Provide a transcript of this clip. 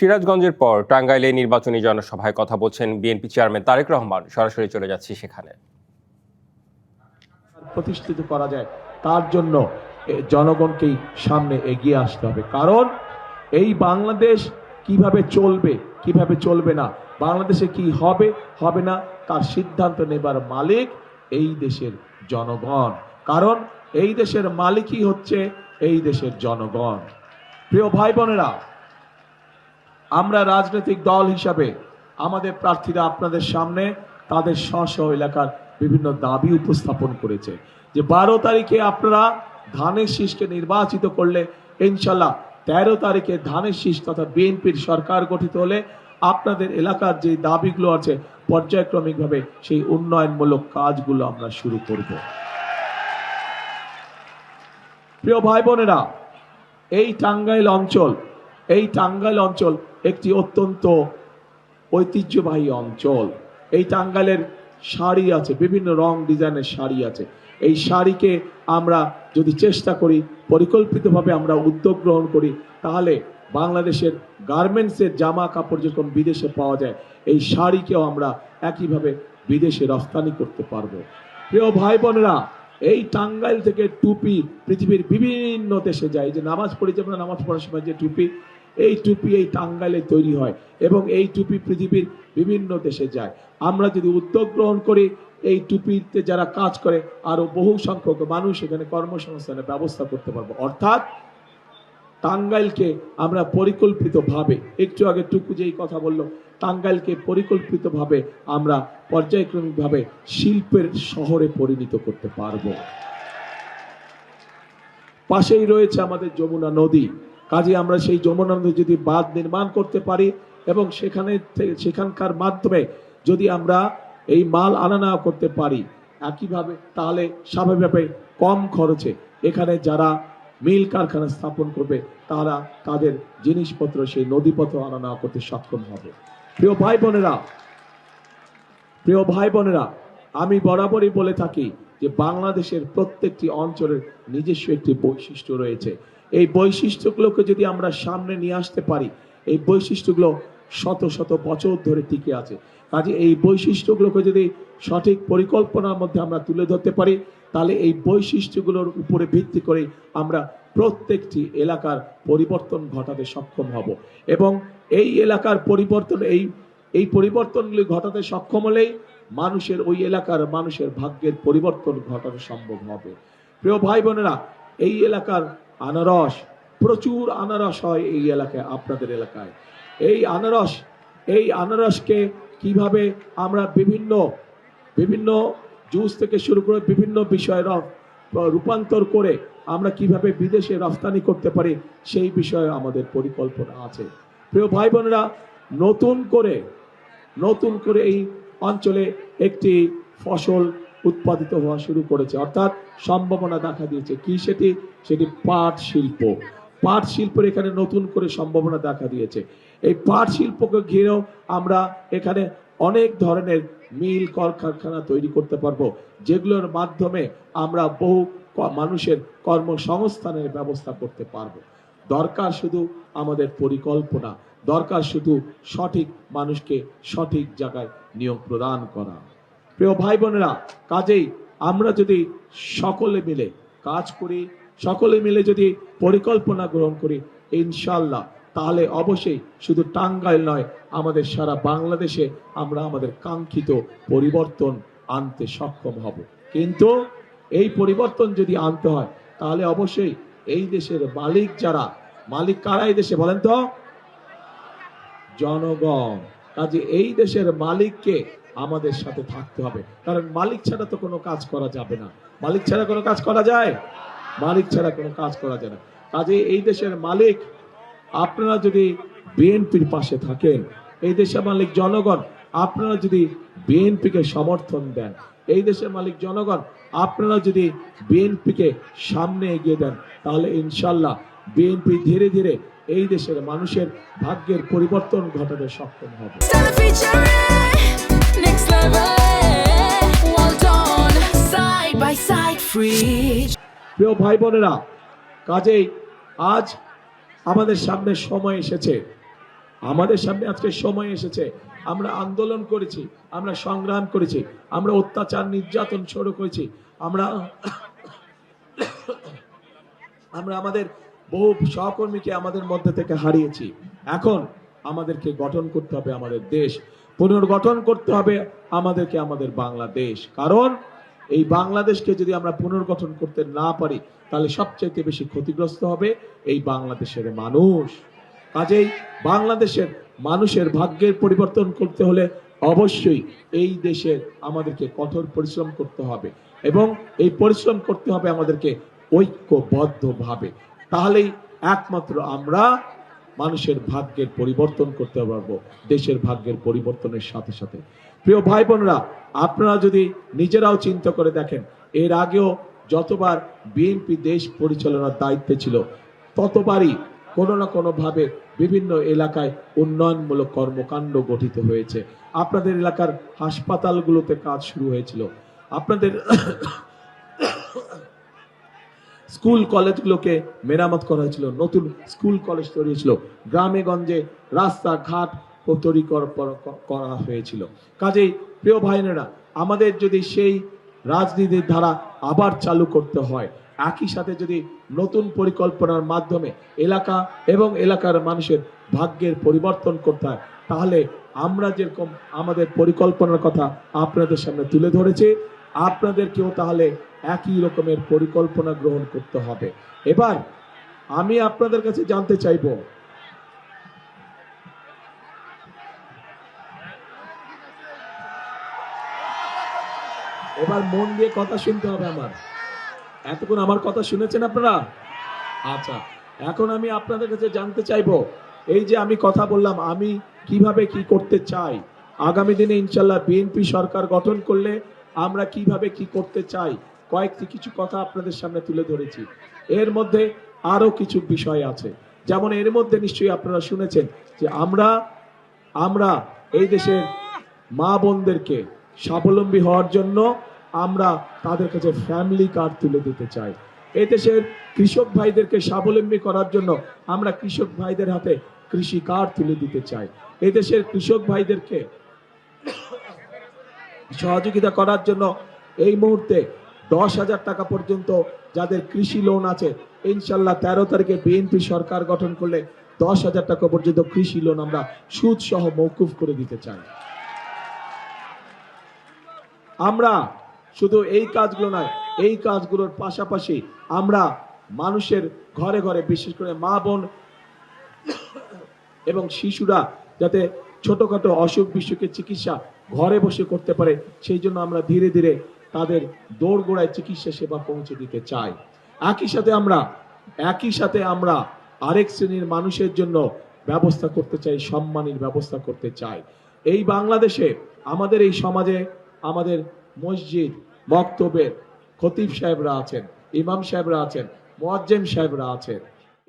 সিরাজগঞ্জের পর টাঙ্গাইলে নির্বাচনী জনসভায় কথা বলছেন বিএনপি চেয়ারম্যান তারেক রহমান। সরাসরি চলে যাচ্ছি সেখানে। প্রতিষ্ঠিত করা যায়, তার জন্য জনগণকেই সামনে এগিয়ে আসতে হবে। কারণ এই বাংলাদেশ কীভাবে চলবে কীভাবে চলবে না, বাংলাদেশে কি হবে হবে না, তার সিদ্ধান্ত নেবার মালিক এই দেশের জনগণ। কারণ এই দেশের মালিকই হচ্ছে এই দেশের জনগণ। প্রিয় ভাই বোনেরা আমরা রাজনৈতিক দল হিসাবে আমাদের প্রার্থীরা আপনাদের সামনে তাদের স্ব এলাকার বিভিন্ন দাবি উপস্থাপন করেছে যে বারো তারিখে আপনারা ধানের শীষকে নির্বাচিত করলে ইনশাল্লাহ তেরো তারিখে ধানের শীষ তথা বিএনপির সরকার গঠিত হলে আপনাদের এলাকার যে দাবিগুলো আছে পর্যায়ক্রমিকভাবে সেই উন্নয়নমূলক কাজগুলো আমরা শুরু করব। প্রিয় ভাই বোনেরা, এই টাঙ্গাইল অঞ্চল, এই টাঙ্গাইল অঞ্চল একটি অত্যন্ত ঐতিহ্যবাহী অঞ্চল। এই টাঙ্গাইলের শাড়ি আছে, বিভিন্ন রং ডিজাইনের শাড়ি আছে। এই শাড়িকে আমরা যদি চেষ্টা করি, পরিকল্পিতভাবে আমরা উদ্যোগ গ্রহণ করি, তাহলে বাংলাদেশের গার্মেন্টসের জামা কাপড় যেরকম বিদেশে পাওয়া যায়, এই শাড়িকেও আমরা একইভাবে বিদেশে রফতানি করতে পারব। প্রিয় ভাই বোনেরা এই টাঙ্গাইল থেকে টুপি পৃথিবীর বিভিন্ন দেশে যায়। যে নামাজ পড়ি যে আমরা নামাজ পড়ার সময় যে টুপি এই টুপি এই টাঙ্গাইলে তৈরি হয় এবং এই টুপি পৃথিবীর বিভিন্ন দেশে যায়। আমরা যদি উদ্যোগ গ্রহণ করি, এই টুপিতে যারা কাজ করে, আরও বহু সংখ্যক মানুষ এখানে কর্মসংস্থানের ব্যবস্থা করতে পারব। অর্থাৎ টাঙ্গাইলকে আমরা পরিকল্পিতভাবে, একটু আগে টুকু যেই কথা বলল, টাঙ্গাইলকে পরিকল্পিতভাবে আমরা পর্যায়ক্রমিকভাবে শিল্পের শহরে পরিণত করতে পারব। পাশেই রয়েছে আমাদের যমুনা নদী। কাজে আমরা সেই যমুনা নদী যদি বাঁধ নির্মাণ করতে পারি এবং সেখানে সেখানকার মাধ্যমে যদি আমরা এই মাল আনা নেওয়া করতে পারি, একইভাবে তাহলে স্বাভাবিকভাবে কম খরচে এখানে যারা মিল কারখানা স্থাপন করবে, তারা তাদের জিনিসপত্র সেই নদীপথ আনা নেওয়া করতে সক্ষম হবে। প্রিয় ভাই বোনেরা, প্রিয় ভাই বোনেরা, আমি বরাবরই বলে থাকি যে বাংলাদেশের প্রত্যেকটি অঞ্চলের নিজস্ব একটি বৈশিষ্ট্য রয়েছে। এই বৈশিষ্ট্যগুলোকে যদি আমরা সামনে নিয়ে আসতে পারি, এই বৈশিষ্ট্যগুলো শত শত বছর ধরে টিকে আছে। কাজে এই বৈশিষ্ট্যগুলোকে যদি সঠিক পরিকল্পনার মধ্যে আমরা তুলে ধরতে পারি, তাহলে এই বৈশিষ্ট্যগুলোর উপরে ভিত্তি করে আমরা প্রত্যেকটি এলাকার পরিবর্তন ঘটাতে সক্ষম হব। এবং এই এলাকার পরিবর্তন, এই এই পরিবর্তনগুলি ঘটাতে সক্ষম হলেই মানুষের ওই এলাকার মানুষের ভাগ্যের পরিবর্তন ঘটানো সম্ভব হবে। প্রিয় ভাই বোনেরা, এই এলাকার আনারস, প্রচুর আনারস হয় এই এলাকায়, আপনাদের এলাকায়। এই আনারস, এই আনারসকে কীভাবে আমরা বিভিন্ন বিভিন্ন জুস থেকে শুরু করে বিভিন্ন বিষয়ে রূপান্তর করে আমরা কীভাবে বিদেশে রফতানি করতে পারি, সেই বিষয়ে আমাদের পরিকল্পনা আছে। প্রিয় ভাই বোনেরা নতুন করে নতুন করে এই অঞ্চলে একটি ফসল উৎপাদিত হওয়া শুরু করেছে। অর্থাৎ সম্ভাবনা দেখা দিয়েছে। কি সেটি? সেটি পাট শিল্প। পাট শিল্পের এখানে নতুন করে সম্ভাবনা দেখা দিয়েছে। এই পাট শিল্পকে ঘিরেও আমরা এখানে অনেক ধরনের মিল, কলকারখানা তৈরি করতে পারব, যেগুলোর মাধ্যমে আমরা বহু মানুষের কর্মসংস্থানের ব্যবস্থা করতে পারব। দরকার শুধু আমাদের পরিকল্পনা। দরকার শুধু সঠিক মানুষকে সঠিক জায়গায় নিয়োগ প্রদান করা। প্রিয় ভাই বোনেরা, কাজেই আমরা যদি সকলে মিলে কাজ করি, সকলে মিলে যদি পরিকল্পনা গ্রহণ করি ইনশাল্লাহ তাহলে অবশ্যই শুধু টাঙ্গাইল নয়, আমাদের সারা বাংলাদেশে আমরা আমাদের কাঙ্ক্ষিত পরিবর্তন আনতে সক্ষম হব। কিন্তু এই পরিবর্তন যদি আনতে হয়, তাহলে অবশ্যই এই দেশের মালিক যারা, মালিক কারা এই দেশে বলেন তো? জনগণ। কাজে এই দেশের মালিককে আমাদের সাথে থাকতে হবে। কারণ মালিক ছাড়া তো কোনো কাজ করা যাবে না। মালিক ছাড়া কোনো কাজ করা যায়? মালিক ছাড়া কোনো কাজ করা যায় না। কাজে এই দেশের মালিক, আপনারা যদি বিএনপির পাশে থাকেন, এই দেশের মালিক জনগণ, আপনারা যদি বিএনপিকে সমর্থন দেন, এই দেশের মালিক জনগণ, আপনারা যদি বিএনপিকে সামনে এগিয়ে দেন, তাহলে ইনশাল্লাহ বিএনপি ধীরে ধীরে এই দেশের মানুষের ভাগ্যের পরিবর্তন ঘটাতে সক্ষম হবে। Side, free. প্রিয় ভাই বোনেরা কাজেই আজ আমাদের সামনে সময় এসেছে। আমাদের সামনে আজকে সময় এসেছে। আমরা আন্দোলন করেছি আমরা সংগ্রাম করেছি আমরা অত্যাচার নির্যাতন শুরু করেছি আমরা আমরা আমাদের বহু সহকর্মীকে আমাদের মধ্যে থেকে হারিয়েছি। এখন আমাদেরকে গঠন করতে হবে আমাদের দেশ। পুনর্গঠন করতে হবে আমাদেরকে আমাদের বাংলাদেশ। কারণ এই বাংলাদেশকে যদি আমরা পুনর্গঠন করতে না পারি, তাহলে সবচেয়ে বেশি ক্ষতিগ্রস্ত হবে এই বাংলাদেশের মানুষ। কাজেই বাংলাদেশের মানুষের ভাগ্যের পরিবর্তন করতে হলে অবশ্যই এই দেশের আমাদেরকে কঠোর পরিশ্রম করতে হবে এবং এই পরিশ্রম করতে হবে আমাদেরকে ঐক্যবদ্ধভাবে। তাহলেই একমাত্র আমরা মানুষের ভাগ্যের পরিবর্তন করতে পারব, দেশের ভাগ্যের পরিবর্তনের সাথে সাথে। প্রিয় ভাই বোনরা আপনারা যদি নিজেরাও চিন্তা করে দেখেন, এর আগেও যতবার বিএনপি দেশ পরিচালনার দায়িত্বে ছিল, ততবারই কোনো না কোনো ভাবে বিভিন্ন এলাকায় উন্নয়নমূলক কর্মকাণ্ড গঠিত হয়েছে। আপনাদের এলাকার হাসপাতালগুলোতে কাজ শুরু হয়েছিল। আপনাদের স্কুল কলেজগুলোকে মেরামত করা হয়েছিল, নতুন স্কুল কলেজ তৈরি হয়েছিল। গ্রামে গঞ্জে রাস্তা ঘাট ও তৈরি করা হয়েছিল। কাজেই প্রিয় ভাইনেরা আমাদের যদি সেই রাজনীতির ধারা আবার চালু করতে হয়, একই সাথে যদি নতুন পরিকল্পনার মাধ্যমে এলাকা এবং এলাকার মানুষের ভাগ্যের পরিবর্তন করতে হয়, তাহলে আমরা যেরকম আমাদের পরিকল্পনার কথা আপনাদের সামনে তুলে ধরেছি, আপনাদেরকেও তাহলে একই রকমের পরিকল্পনা গ্রহণ করতে হবে। এবার আমি আপনাদের কাছে জানতে চাইব, এবার মন দিয়ে কথা শুনতে হবে আমার। এতক্ষণ আমার কথা শুনেছেন আপনারা? আচ্ছা এখন আমি আপনাদের কাছে জানতে চাইব, এই যে আমি কথা বললাম, আমি কীভাবে কি করতে চাই? আগামী দিনে ইনশাল্লাহ বিএনপি সরকার গঠন করলে আমরা কীভাবে কি করতে চাই? কয়েকটি কিছু কথা আপনাদের সামনে তুলে ধরেছি। এর মধ্যে আরও কিছু বিষয় আছে। যেমন এর মধ্যে নিশ্চয়ই আপনারা শুনেছেন যে আমরা আমরা এই দেশের মা বোনদেরকে স্বাবলম্বী হওয়ার জন্য আমরা তাদের কাছে ফ্যামিলি কার্ড তুলে দিতে চাই। এই দেশের কৃষক ভাইদেরকে স্বাবলম্বী করার জন্য আমরা কৃষক ভাইদের হাতে কৃষি কার্ড তুলে দিতে চাই। এই দেশের কৃষক ভাইদেরকে সহযোগিতা করার জন্য এই মুহূর্তে দশ হাজার টাকা পর্যন্ত যাদের কৃষি লোন আছে ইনশাল্লাহ তেরো তারিখে বিএনপি সরকার গঠন করলে দশ হাজার টাকা পর্যন্ত কৃষি লোন আমরা সুদ সহ মৌকুফ করে দিতে চাই। আমরা শুধু এই কাজগুলো নয়, এই কাজগুলোর পাশাপাশি আমরা মানুষের ঘরে ঘরে, বিশেষ করে মা বোন এবং শিশুরা যাতে ছোটখাটো অসুখ বিসুখের চিকিৎসা ঘরে বসে করতে পারে, সেই জন্য আমরা ধীরে ধীরে তাদের দৌড়গোড়ায় চিকিৎসা সেবা পৌঁছে দিতে চাই একই সাথে আমরা, একই সাথে আমরা আরেক শ্রেণির মানুষের জন্য ব্যবস্থা করতে চাই, সম্মানের ব্যবস্থা করতে চাই। এই বাংলাদেশে আমাদের এই সমাজে আমাদের মসজিদ বক্তব্যের খতিব সাহেবরা আছেন, ইমাম সাহেবরা আছেন, মোয়াজ্জেম সাহেবরা আছেন।